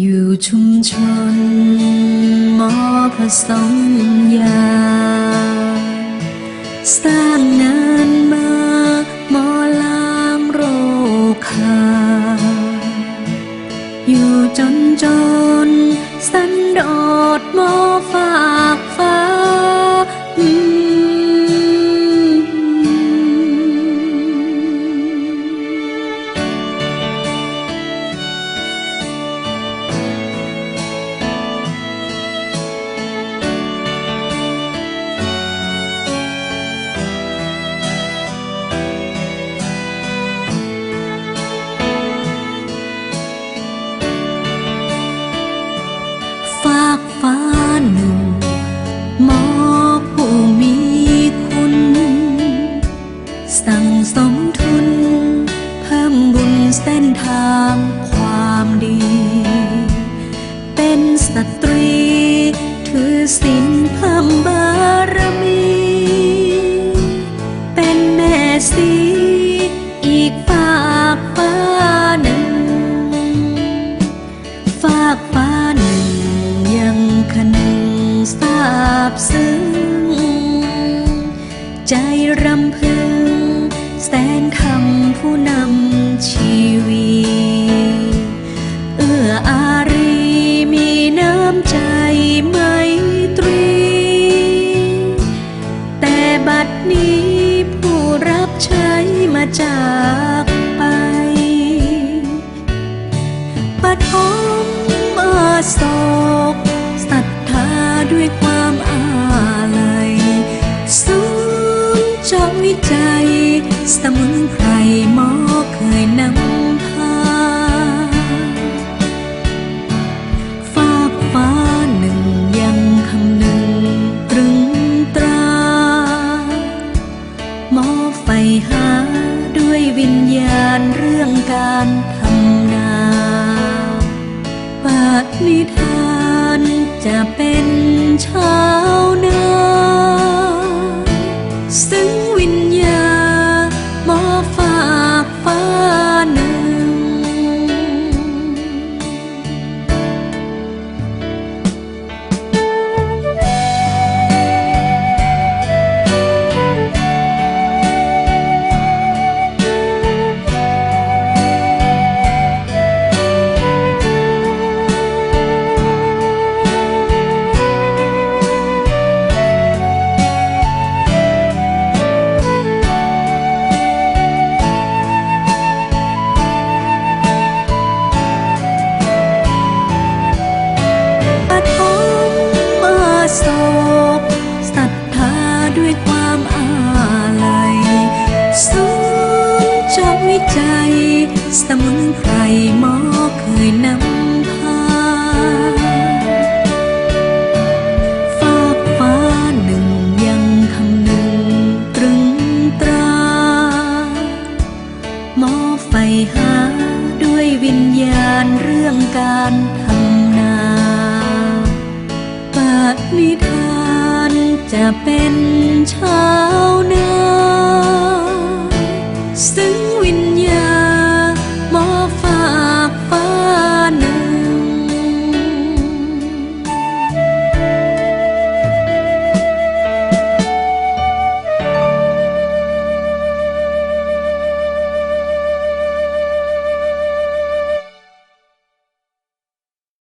อยู่ชุมชนหมอผสมยา สร้างงานมาหมอลามโรคขาอยู่จนจนสันโดษหมอฝา เป็นสตรี ถือศีลพิ่มบารมี เป็นแม่สีอีกฝากฟ้าหนึ่ง ฝากฟ้าหนึ่ง ยังคนึงทราบซึ้ง ใจรำพึง แสนคำผู้นำชีวี อื้ออารีมีน้ำใจไมตรี แต่บัดนี้ผู้รับใช้มาจากไปปฐมอาโศกศรัทธาด้วยความอาลัยสูงจอวิจัย สมุนไพรหมอเคยนำ หาด้วยวิญญาณเรื่องการทำนาปาฏิทานจะเป็นชาว จอวิจัยสมุนไพรหมอเคยนำพาฝากฟ้าหนึ่งยังคำหนึ่งตรึงตราหมอไฟหาด้วยวิญญาณเรื่องการทำนาปณิธานจะเป็นชา